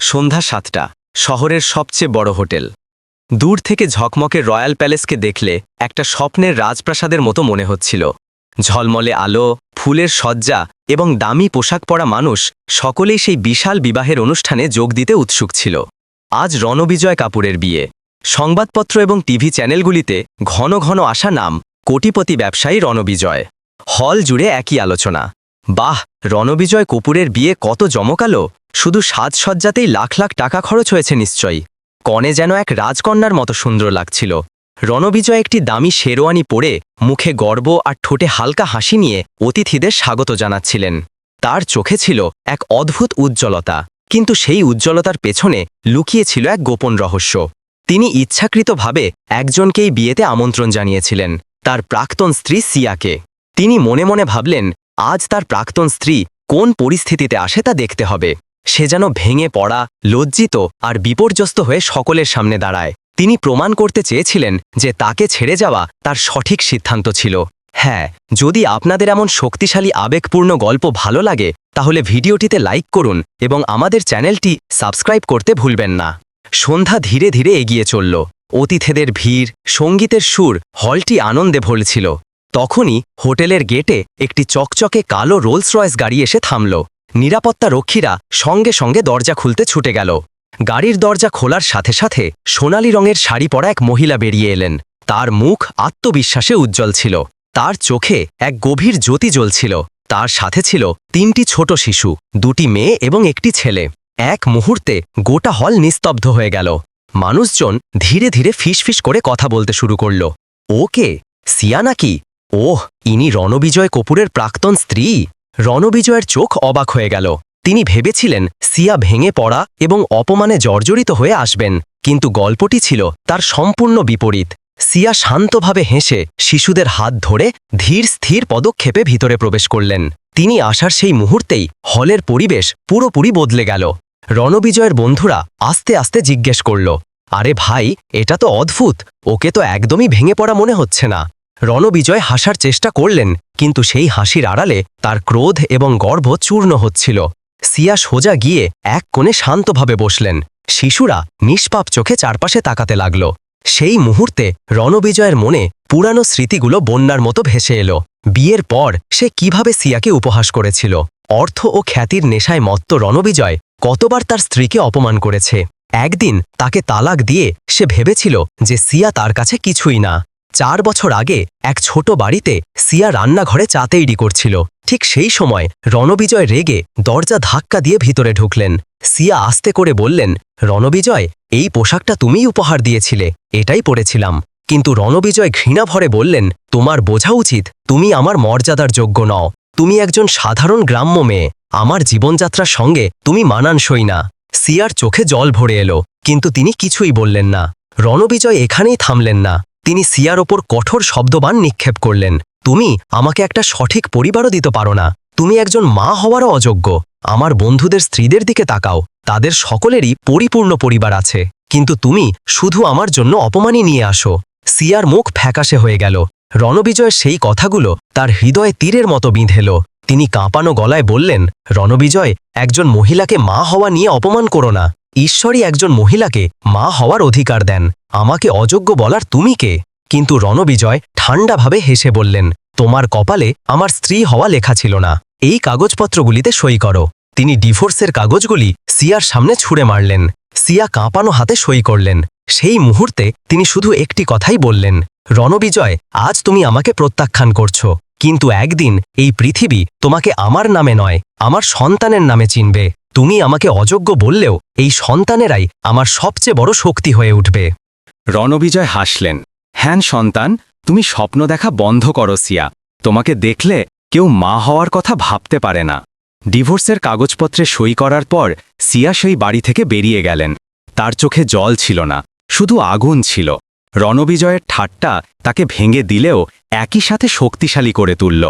সন্ধ্যা সাতটা, শহরের সবচেয়ে বড় হোটেল। দূর থেকে ঝকমকে রয়্যাল প্যালেসকে দেখলে একটা স্বপ্নের রাজপ্রাসাদের মতো মনে হচ্ছিল। ঝলমলে আলো, ফুলের সজ্জা এবং দামি পোশাক পরা মানুষ সকলেই সেই বিশাল বিবাহের অনুষ্ঠানে যোগ দিতে উৎসুক ছিল। আজ রণবিজয় কাপুরের বিয়ে। সংবাদপত্র এবং টিভি চ্যানেলগুলিতে ঘন ঘন আসা নাম কোটিপতি ব্যবসায়ী রণবিজয়। হল জুড়ে একই আলোচনা। বাহ, রণবিজয় কপুরের বিয়ে কত জমকালো। শুধু সাজসজ্জাতেই লাখ লাখ টাকা খরচ হয়েছে নিশ্চয়ই। কনে যেন এক রাজকন্যার মতো সুন্দর লাগছিল। রণবিজয় একটি দামি শেরওয়ানি পরে মুখে গর্ব আর ঠোঁটে হালকা হাসি নিয়ে অতিথিদের স্বাগত জানাচ্ছিলেন। তার চোখে ছিল এক অদ্ভুত উজ্জ্বলতা, কিন্তু সেই উজ্জ্বলতার পেছনে লুকিয়ে ছিল এক গোপন রহস্য। তিনি ইচ্ছাকৃতভাবে একজনকেই বিয়েতে আমন্ত্রণ জানিয়েছিলেন, তার প্রাক্তন স্ত্রী সিয়াকে। তিনি মনে মনে ভাবলেন আজ তার প্রাক্তন স্ত্রী কোন পরিস্থিতিতে আসে তা দেখতে হবে। সে যেন ভেঙে পড়া, লজ্জিত আর বিপর্যস্ত হয়ে সকলের সামনে দাঁড়ায়। তিনি প্রমাণ করতে চেয়েছিলেন যে তাকে ছেড়ে যাওয়া তার সঠিক সিদ্ধান্ত ছিল। হ্যাঁ যদি আপনাদের এমন শক্তিশালী, আবেগপূর্ণ গল্প ভালো লাগে, তাহলে ভিডিওটিতে লাইক করুন এবং আমাদের চ্যানেলটি সাবস্ক্রাইব করতে ভুলবেন না। সন্ধ্যা ধীরে ধীরে এগিয়ে চলল। অতিথেদের ভিড়, সঙ্গীতের সুর, হলটি আনন্দে ভরছিল। তখনই হোটেলের গেটে একটি চকচকে কালো রোলস রয়েস গাড়ি এসে থামল। নিরাপত্তা রক্ষীরা সঙ্গে সঙ্গে দরজা খুলতে ছুটে গেল। গাড়ির দরজা খোলার সাথে সাথে সোনালি রঙের শাড়ি পরা এক মহিলা বেরিয়ে এলেন। তার মুখ আত্মবিশ্বাসে উজ্জ্বল ছিল। তার চোখে এক গভীর জ্যোতি জ্বলছিল। তার সাথে ছিল তিনটি ছোট শিশু, দুটি মেয়ে এবং একটি ছেলে। এক মুহূর্তে গোটা হল নিস্তব্ধ হয়ে গেল। মানুষজন ধীরে ধীরে ফিসফিস করে কথা বলতে শুরু করল। ও কে? সিয়া নাকি ওহ, ইনি রণবিজয় কপুরের প্রাক্তন স্ত্রী। রণবিজয়ের চোখ অবাক হয়ে গেল। তিনি ভেবেছিলেন, সিয়া ভেঙে পড়া এবং অপমানে জর্জরিত হয়ে আসবেন। কিন্তু গল্পটি ছিল তার সম্পূর্ণ বিপরীত। সিয়া শান্তভাবে হেসে শিশুদের হাত ধরে ধীর স্থির পদক্ষেপে ভিতরে প্রবেশ করলেন। তিনি আসার সেই মুহূর্তেই হলের পরিবেশ পুরোপুরি বদলে গেল। রণবিজয়ের বন্ধুরা আস্তে আস্তে জিজ্ঞেস করল, আরে ভাই, এটা তো অদ্ভুত। ওকে তো একদমই ভেঙে পড়া মনে হচ্ছে না। রণবিজয় হাসার চেষ্টা করলেন, কিন্তু সেই হাসির আড়ালে তার ক্রোধ এবং গর্ব চূর্ণ হচ্ছিল। সিয়া সোজা গিয়ে এক কোণে শান্তভাবে বসলেন। শিশুরা নিষ্পাপ চোখে চারপাশে তাকাতে লাগল। সেই মুহূর্তে রণবিজয়ের মনে পুরানো স্মৃতিগুলো বন্যার মতো ভেসে এলো। বিয়ের পর সে কীভাবে সিয়াকে উপহাস করেছিল? অর্থ ও খ্যাতির নেশায় মত্ত রণবিজয় কতবার তার স্ত্রীকে অপমান করেছে? একদিন তাকে তালাক দিয়ে সে ভেবেছিল যে সিয়া তার কাছে কিছুই না। চার বছর আগে এক ছোট বাড়িতে সিয়া রান্নাঘরে চা তৈরি করছিল। ঠিক সেই সময় রণবিজয় রেগে দরজা ধাক্কা দিয়ে ভিতরে ঢুকলেন। সিয়া আস্তে করে বললেন, রণবিজয়, এই পোশাকটা তুমিই উপহার দিয়েছিলে, এটাই পরেছিলাম। কিন্তু রণবিজয় ঘৃণা ভরে বললেন, তোমার বোঝা উচিত, তুমি আমার মর্যাদার যোগ্য নও। তুমি একজন সাধারণ গ্রাম্য মেয়ে, আমার জীবনযাত্রার সঙ্গে তুমি মানানসই না। সিয়ার চোখে জল ভরে এলো, কিন্তু তিনি কিছুই বললেন না। রণবিজয় এখানেই থামলেন না। তিনি সিয়ার ওপর কঠোর শব্দবান নিক্ষেপ করলেন, তুমি আমাকে একটা সঠিক পরিবারও দিতে পারো না। তুমি একজন মা হওয়ারও অযোগ্য। আমার বন্ধুদের স্ত্রীদের দিকে তাকাও। তাদের সকলেরই পরিপূর্ণ পরিবার আছে। কিন্তু তুমি শুধু আমার জন্য অপমানই নিয়ে আসো। সিয়ার মুখ ফ্যাকাশে হয়ে গেল। রণবিজয়ের সেই কথাগুলো তার হৃদয়ে তীরের মতো বিঁধেল। তিনি কাঁপানো গলায় বললেন, রণবিজয়, একজন মহিলাকে মা হওয়া নিয়ে অপমান করো না। ঈশ্বরই একজন মহিলাকে মা হওয়ার অধিকার দেন। আমাকে অযোগ্য বলার তুমি কে? কিন্তু রণবিজয় ঠান্ডাভাবে হেসে বললেন, তোমার কপালে আমার স্ত্রী হওয়া লেখা ছিল না। এই কাগজপত্রগুলিতে সই করো। তিনি ডিভোর্সের কাগজগুলি সিয়ার সামনে ছুঁড়ে মারলেন। সিয়া কাঁপানো হাতে সই করলেন। সেই মুহূর্তে তিনি শুধু একটি কথাই বললেন, রণবিজয়, আজ তুমি আমাকে প্রত্যাখ্যান করছ। কিন্তু একদিন এই পৃথিবী তোমাকে আমার নামে নয়, আমার সন্তানের নামে চিনবে। তুমি আমাকে অযোগ্য বললেও এই সন্তানেরাই আমার সবচেয়ে বড় শক্তি হয়ে উঠবে। রণবিজয় হাসলেন হ্যান সন্তান, তুমি স্বপ্ন দেখা বন্ধ করো সিয়া। তোমাকে দেখলে কেউ মা হওয়ার কথা ভাবতে পারে না। ডিভোর্সের কাগজপত্রে সই করার পর সিয়া সেই বাড়ি থেকে বেরিয়ে গেলেন। তার চোখে জল ছিল না, শুধু আগুন ছিল। রণবিজয়ের ঠাট্টা তাকে ভেঙে দিলেও একই সাথে শক্তিশালী করে তুলল।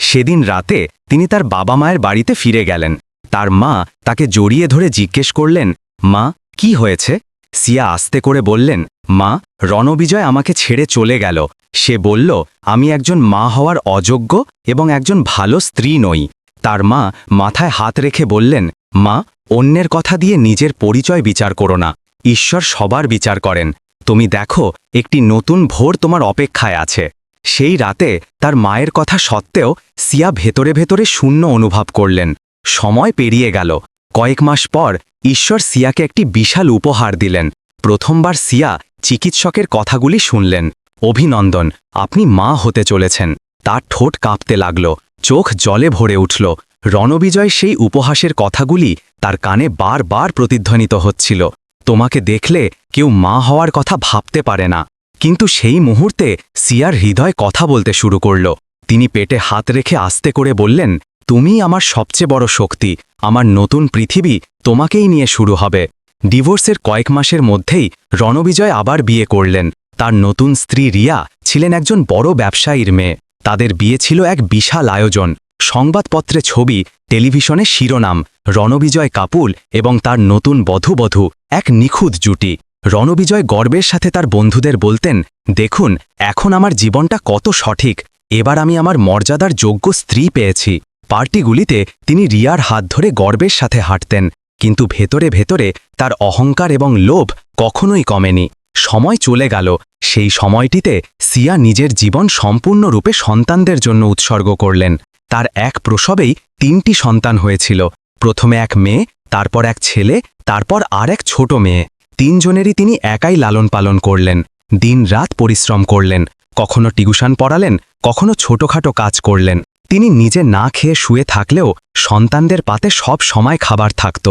সেদিন রাতে তিনি তার বাবা মায়ের বাড়িতে ফিরে গেলেন। তার মা তাকে জড়িয়ে ধরে জিজ্ঞেস করলেন, মা, কি হয়েছে? সিয়া আস্তে করে বললেন, মা, রণবিজয় আমাকে ছেড়ে চলে গেল। সে বলল, আমি একজন মা হওয়ার অযোগ্য এবং একজন ভালো স্ত্রী নই। তার মা মাথায় হাত রেখে বললেন, মা, অন্যের কথা দিয়ে নিজের পরিচয় বিচার করো না। ঈশ্বর সবার বিচার করেন। তুমি দেখো, একটি নতুন ভোর তোমার অপেক্ষায় আছে। সেই রাতে তার মায়ের কথা সত্ত্বেও সিয়া ভেতরে ভেতরে শূন্য অনুভব করলেন। সময় পেরিয়ে গেল। কয়েক মাস পর ঈশ্বর সিয়াকে একটি বিশাল উপহার দিলেন। প্রথমবার সিয়া চিকিৎসকের কথাগুলি শুনলেন। অভিনন্দন, আপনি মা হতে চলেছেন। তার ঠোঁট কাঁপতে লাগল, চোখ জলে ভরে উঠল। রণবিজয় সেই উপহাসের কথাগুলি তার কানে বারবার প্রতিধ্বনিত হচ্ছিল। তোমাকে দেখলে কেউ মা হওয়ার কথা ভাবতে পারে না। কিন্তু সেই মুহূর্তে সিয়ার হৃদয় কথা বলতে শুরু করল। তিনি পেটে হাত রেখে আস্তে করে বললেন তুমিই আমার সবচেয়ে বড় শক্তি, আমার নতুন পৃথিবী তোমাকেই নিয়ে শুরু হবে। ডিভোর্সের কয়েক মাসের মধ্যেই রণবিজয় আবার বিয়ে করলেন। তার নতুন স্ত্রী রিয়া ছিলেন একজন বড় ব্যবসায়ীর মেয়ে। তাদের বিয়ে ছিল এক বিশাল আয়োজন। সংবাদপত্রে ছবি, টেলিভিশনে শিরোনাম, রণবিজয় কাপুল এবং তার নতুন বধূবধূ এক নিখুঁত জুটি। রণবিজয় গর্বের সাথে তার বন্ধুদের বলতেন, দেখুন, এখন আমার জীবনটা কত সঠিক। এবার আমি আমার মর্যাদার যোগ্য স্ত্রী পেয়েছি। পার্টিগুলিতে তিনি রিয়ার হাত ধরে গর্বের সাথে হাঁটতেন, কিন্তু ভেতরে ভেতরে তার অহংকার এবং লোভ কখনোই কমেনি। সময় চলে গেল, সেই সময়টিতে সিয়া নিজের জীবন সম্পূর্ণরূপে সন্তানদের জন্য উৎসর্গ করলেন। তার এক প্রসবেই তিনটি সন্তান হয়েছিল, প্রথমে এক মেয়ে, তারপর এক ছেলে, তারপর আর এক ছোট মেয়ে। তিনজনেরই তিনি একাই লালন পালন করলেন দিন রাত পরিশ্রম করলেন, কখনো টিউশন পড়ালেন, কখনো ছোটখাটো কাজ করলেন। তিনি নিজে না খেয়ে শুয়ে থাকলেও সন্তানদের পাতে সব সময় খাবার থাকত।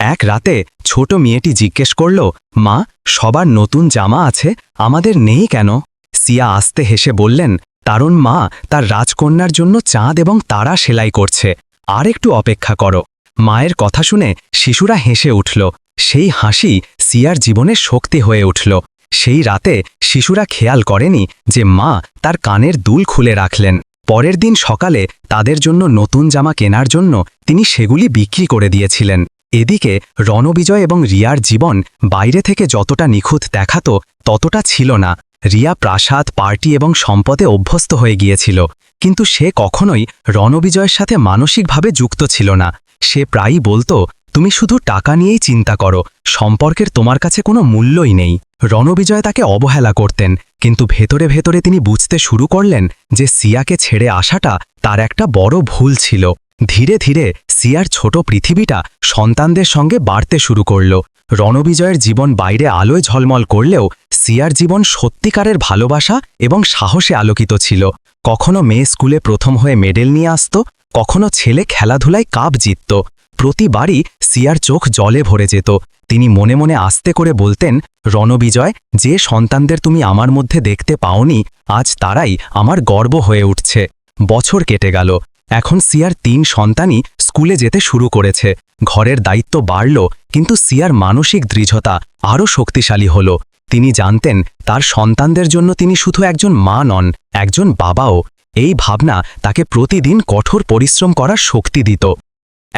এক রাতে ছোট মেয়েটি জিজ্ঞেস করল, মা, সবার নতুন জামা আছে? আমাদের নেই কেন? সিয়া আস্তে হেসে বললেন, তারণ মা, তার রাজকন্যার জন্য চাঁদ এবং তারা সেলাই করছে। আর একটু অপেক্ষা করো। মায়ের কথা শুনে শিশুরা হেসে উঠল। সেই হাসি সিয়ার জীবনে শক্তি হয়ে উঠল। সেই রাতে শিশুরা খেয়াল করেনি যে মা তার কানের দুল খুলে রাখলেন। পরের দিন সকালে তাদের জন্য নতুন জামা কেনার জন্য তিনি সেগুলি বিক্রি করে দিয়েছিলেন। এদিকে রণবিজয় এবং রিয়ার জীবন বাইরে থেকে যতটা নিখুঁত দেখাতো ততটা ছিল না। রিয়া প্রাসাদ, পার্টি এবং সম্পদে অভ্যস্ত হয়ে গিয়েছিল। কিন্তু সে কখনোই রণবিজয়ের সাথে মানসিকভাবে যুক্ত ছিল না। সে প্রায়ই বলতো তুমি শুধু টাকা নিয়েই চিন্তা করো, সম্পর্কের তোমার কাছে কোনো মূল্যই নেই। রণবিজয় তাকে অবহেলা করতেন, কিন্তু ভেতরে ভেতরে তিনি বুঝতে শুরু করলেন যে সিয়াকে ছেড়ে আসাটা তার একটা বড় ভুল ছিল। ধীরে ধীরে সিয়ার ছোট পৃথিবীটা সন্তানদের সঙ্গে বাড়তে শুরু করল। রণবিজয়ের জীবন বাইরে আলোয় ঝলমল করলেও সিয়ার জীবন সত্যিকারের ভালোবাসা এবং সাহসে আলোকিত ছিল। কখনো মেয়ে স্কুলে প্রথম হয়ে মেডেল নিয়ে আসত, কখনো ছেলে খেলাধুলায় কাপ জিতত। প্রতিবারই সিয়ার চোখ জলে ভরে যেত। তিনি মনে মনে আস্তে করে বলতেন, রণবিজয়, যে সন্তানদের তুমি আমার মধ্যে দেখতে পাওনি, আজ তারাই আমার গর্ব হয়ে উঠছে। বছর কেটে গেল। এখন সিয়ার তিন সন্তানই স্কুলে যেতে শুরু করেছে। ঘরের দায়িত্ব বাড়ল, কিন্তু সিয়ার মানসিক দৃঢ়তা আরও শক্তিশালী হল। তিনি জানতেন, তার সন্তানদের জন্য তিনি শুধু একজন মা নন, একজন বাবাও। এই ভাবনা তাকে প্রতিদিন কঠোর পরিশ্রম করার শক্তি দিত।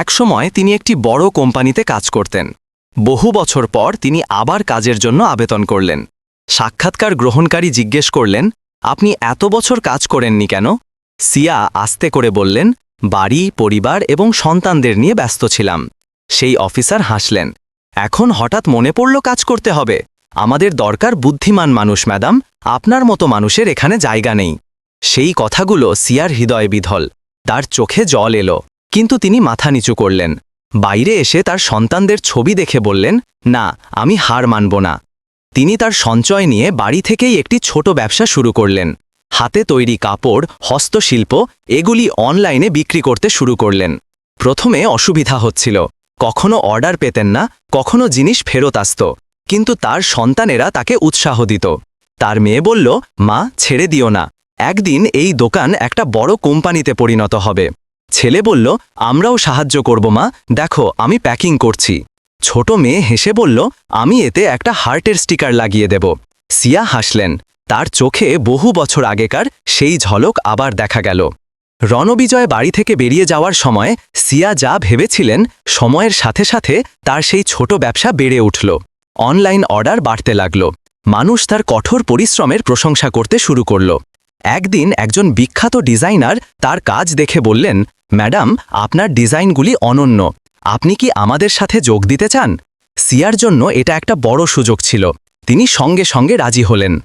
একসময় তিনি একটি বড় কোম্পানিতে কাজ করতেন। বহু বছর পর তিনি আবার কাজের জন্য আবেদন করলেন। সাক্ষাৎকার গ্রহণকারী জিজ্ঞেস করলেন, আপনি এত বছর কাজ করেননি কেন? সিয়া আস্তে করে বললেন, বাড়ি, পরিবার এবং সন্তানদের নিয়ে ব্যস্ত ছিলাম। সেই অফিসার হাসলেন, এখন হঠাৎ মনে পড়ল কাজ করতে হবে। আমাদের দরকার বুদ্ধিমান মানুষ, ম্যাডাম। আপনার মতো মানুষের এখানে জায়গা নেই। সেই কথাগুলো সিয়ার হৃদয়ে বিধল। তার চোখে জল এলো। কিন্তু তিনি মাথা নিচু করলেন। বাইরে এসে তার সন্তানদের ছবি দেখে বললেন, না, আমি হার মানব না। তিনি তার সঞ্চয় নিয়ে বাড়ি থেকেই একটি ছোট ব্যবসা শুরু করলেন। হাতে তৈরি কাপড়, হস্তশিল্প, এগুলি অনলাইনে বিক্রি করতে শুরু করলেন। প্রথমে অসুবিধা হচ্ছিল। কখনো অর্ডার পেতেন না, কখনো জিনিস ফেরত আসত। কিন্তু তার সন্তানেরা তাকে উৎসাহ দিত। তার মেয়ে বলল, মা, ছেড়ে দিও না। একদিন এই দোকান একটা বড় কোম্পানিতে পরিণত হবে। ছেলে বলল, আমরাও সাহায্য করব মা, দেখো, আমি প্যাকিং করছি। ছোট মেয়ে হেসে বলল, আমি এতে একটা হার্টের স্টিকার লাগিয়ে দেব। সিয়া হাসলেন। তার চোখে বহু বছর আগেকার সেই ঝলক আবার দেখা গেল। রণবিজয় বাড়ি থেকে বেরিয়ে যাওয়ার সময় সিয়া যা ভেবেছিলেন, সময়ের সাথে সাথে তার সেই ছোট ব্যবসা বেড়ে উঠল। অনলাইন অর্ডার বাড়তে লাগল। মানুষ তার কঠোর পরিশ্রমের প্রশংসা করতে শুরু করল। একদিন একজন বিখ্যাত ডিজাইনার তার কাজ দেখে বললেন, ম্যাডাম, আপনার ডিজাইনগুলি অনন্য। আপনি কি আমাদের সাথে যোগ দিতে চান? সিয়ার জন্য এটা একটা বড় সুযোগ ছিল। তিনি সঙ্গে সঙ্গে রাজি হলেন।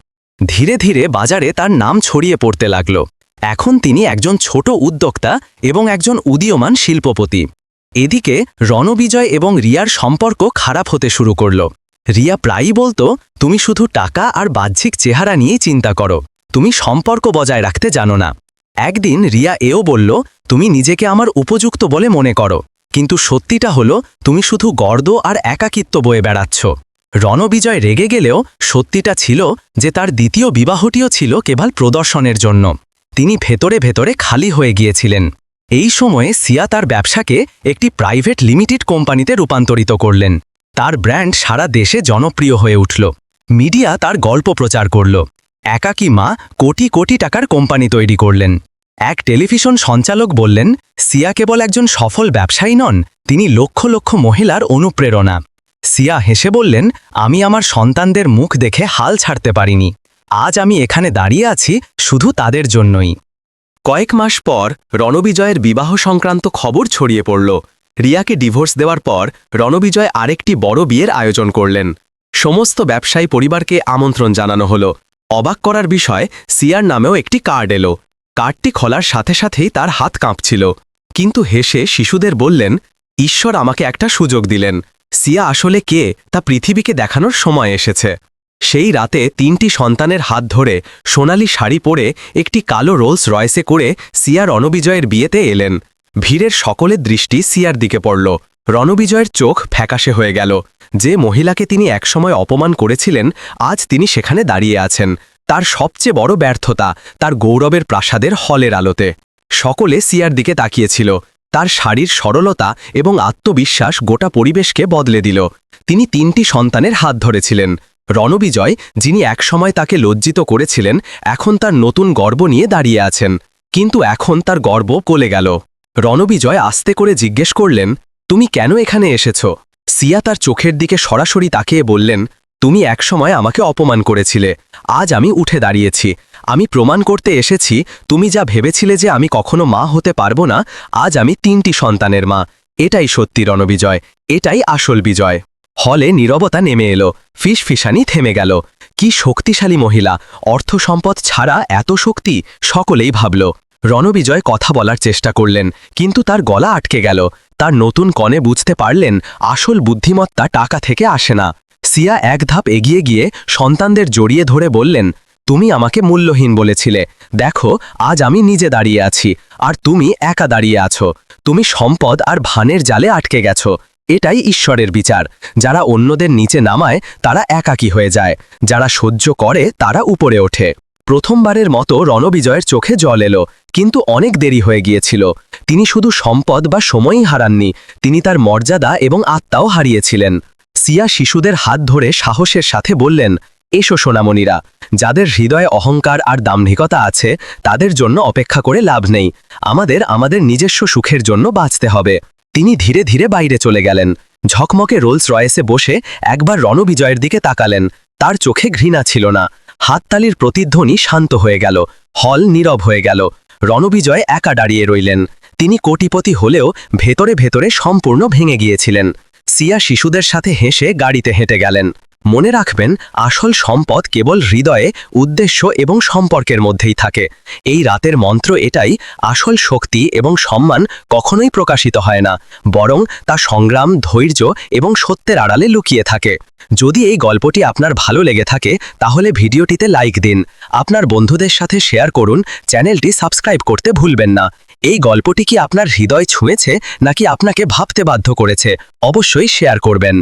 ধীরে ধীরে বাজারে তার নাম ছড়িয়ে পড়তে লাগল। এখন তিনি একজন ছোট উদ্যোক্তা এবং একজন উদীয়মান শিল্পপতি। এদিকে রণবিজয় এবং রিয়ার সম্পর্ক খারাপ হতে শুরু করল। রিয়া প্রায়ই বলতো, তুমি শুধু টাকা আর বাহ্যিক চেহারা নিয়েই চিন্তা করো। তুমি সম্পর্ক বজায় রাখতে জানো না। একদিন রিয়া এও বলল, তুমি নিজেকে আমার উপযুক্ত বলে মনে করো। কিন্তু সত্যিটা হলো, তুমি শুধু গর্দ আর একাকিত্ব বয়ে বেড়াচ্ছ। রণবিজয় রেগে গেলেও সত্যিটা ছিল যে তার দ্বিতীয় বিবাহটিও ছিল কেবল প্রদর্শনের জন্য। তিনি ভেতরে ভেতরে খালি হয়ে গিয়েছিলেন। এই সময়ে সিয়া তার ব্যবসাকে একটি প্রাইভেট লিমিটেড কোম্পানিতে রূপান্তরিত করলেন। তার ব্র্যান্ড সারা দেশে জনপ্রিয় হয়ে উঠল। মিডিয়া তার গল্প প্রচার করল। একাকী মা কোটি কোটি টাকার কোম্পানি তৈরি করলেন। এক টেলিভিশন সঞ্চালক বললেন, সিয়া কেবল একজন সফল ব্যবসায়ী নন, তিনি লক্ষ লক্ষ মহিলার অনুপ্রেরণা। সিয়া হেসে বললেন, আমি আমার সন্তানদের মুখ দেখে হাল ছাড়তে পারিনি। আজ আমি এখানে দাঁড়িয়ে আছি শুধু তাদের জন্যই। কয়েক মাস পর রণবিজয়ের বিবাহ সংক্রান্ত খবর ছড়িয়ে পড়ল। রিয়াকে ডিভোর্স দেওয়ার পর রণবিজয় আরেকটি বড় বিয়ের আয়োজন করলেন। সমস্ত ব্যবসায়ী পরিবারকে আমন্ত্রণ জানানো হলো। অবাক করার বিষয়, সিয়ার নামেও একটি কার্ড এলো। কার্ডটি খোলার সাথে সাথেই তার হাত কাঁপছিল। কিন্তু হেসে শিশুদের বললেন, ঈশ্বর আমাকে একটা সুযোগ দিলেন। সিয়া আসলে কে, তা পৃথিবীকে দেখানোর সময় এসেছে। সেই রাতে তিনটি সন্তানের হাত ধরে সোনালি শাড়ি পরে একটি কালো রোলস রয়েসে করে সিয়া রণবিজয়ের বিয়েতে এলেন। ভিড়ের সকলের দৃষ্টি সিয়ার দিকে পড়ল। রণবিজয়ের চোখ ফ্যাকাশে হয়ে গেল। যে মহিলাকে তিনি একসময় অপমান করেছিলেন, আজ তিনি সেখানে দাঁড়িয়ে আছেন। তার সবচেয়ে বড় ব্যর্থতা তার গৌরবের প্রাসাদের হলের আলোতে। সকলে সিয়ার দিকে তাকিয়েছিল। তার শাড়ির সরলতা এবং আত্মবিশ্বাস গোটা পরিবেশকে বদলে দিল। তিনি তিনটি সন্তানের হাত ধরেছিলেন। রণবিজয়, যিনি একসময় তাকে লজ্জিত করেছিলেন, এখন তার নতুন গর্ব নিয়ে দাঁড়িয়ে আছেন। কিন্তু এখন তার গর্ব কলে গেল। রণবিজয় আস্তে করে জিজ্ঞেস করলেন, তুমি কেন এখানে এসেছ? সিয়া তার চোখের দিকে সরাসরি তাকিয়ে বললেন, তুমি একসময় আমাকে অপমান করেছিলে। আজ আমি উঠে দাঁড়িয়েছি। আমি প্রমাণ করতে এসেছি, তুমি যা ভেবেছিলে যে আমি কখনো মা হতে পারব না, আজ আমি তিনটি সন্তানের মা। এটাই সত্যি রণবিজয়, এটাই আসল বিজয়। হলে নীরবতা নেমে এলো ফিস ফিসানি থেমে গেল। কি শক্তিশালী মহিলা, অর্থ সম্পদ ছাড়া এত শক্তি? সকলেই ভাবল। রণবিজয় কথা বলার চেষ্টা করলেন, কিন্তু তার গলা আটকে গেল। তার নতুন কনে বুঝতে পারলেন আসল বুদ্ধিমত্তা টাকা থেকে আসে না। সিয়া এক ধাপ এগিয়ে গিয়ে সন্তানদের জড়িয়ে ধরে বললেন, তুমি আমাকে মূল্যহীন বলেছিলে। দেখো, আজ আমি নিজে দাঁড়িয়ে আছি, আর তুমি একা দাঁড়িয়ে আছো। তুমি সম্পদ আর ভানের জালে আটকে গেছো। এটাই ঈশ্বরের বিচার। যারা অন্যদের নিচে নামায়, তারা একাকী হয়ে যায়। যারা সহ্য করে, তারা উপরে ওঠে। প্রথমবারের মতো রণবিজয়ের চোখে জল এলো, কিন্তু অনেক দেরি হয়ে গিয়েছিল। তিনি শুধু সম্পদ বা সময়ই হারাননি, তিনি তার মর্যাদা এবং আত্মাও হারিয়েছিলেন। সিয়া শিশুদের হাত ধরে সাহসের সাথে বললেন, এসো সোনামণিরা, যাদের হৃদয়ে অহংকার আর দাম্ভিকতা আছে, তাদের জন্য অপেক্ষা করে লাভ নেই। আমাদের আমাদের নিজস্ব সুখের জন্য বাঁচতে হবে। তিনি ধীরে ধীরে বাইরে চলে গেলেন। ঝকমকে রোলস রয়েসে বসে একবার রণবিজয়ের দিকে তাকালেন। তার চোখে ঘৃণা ছিল না। হাততালির প্রতিধ্বনি শান্ত হয়ে গেল, হল নীরব হয়ে গেল। রণবিজয় একা দাঁড়িয়ে রইলেন। তিনি কোটিপতি হলেও ভেতরে ভেতরে সম্পূর্ণ ভেঙে গিয়েছিলেন। সিয়া শিশুদের সাথে হেসে গাড়িতে হেঁটে গেলেন। মনে রাখবেন, আসল সম্পদ কেবল হৃদয়ে, উদ্দেশ্য এবং সম্পর্কের মধ্যেই থাকে। এই রাতের মন্ত্র এটাই, আসল শক্তি এবং সম্মান কখনোই প্রকাশিত হয় না, বরং তা সংগ্রাম, ধৈর্য এবং সত্যের আড়ালে লুকিয়ে থাকে। যদি এই গল্পটি আপনার ভালো লেগে থাকে, তাহলে ভিডিওটিতে লাইক দিন। আপনার বন্ধুদের সাথে শেয়ার করুন, চ্যানেলটি সাবস্ক্রাইব করতে ভুলবেন না। এই গল্পটি কি আপনার হৃদয় ছুঁয়েছে, নাকি আপনাকে ভাবতে বাধ্য করেছে? অবশ্যই শেয়ার করবেন।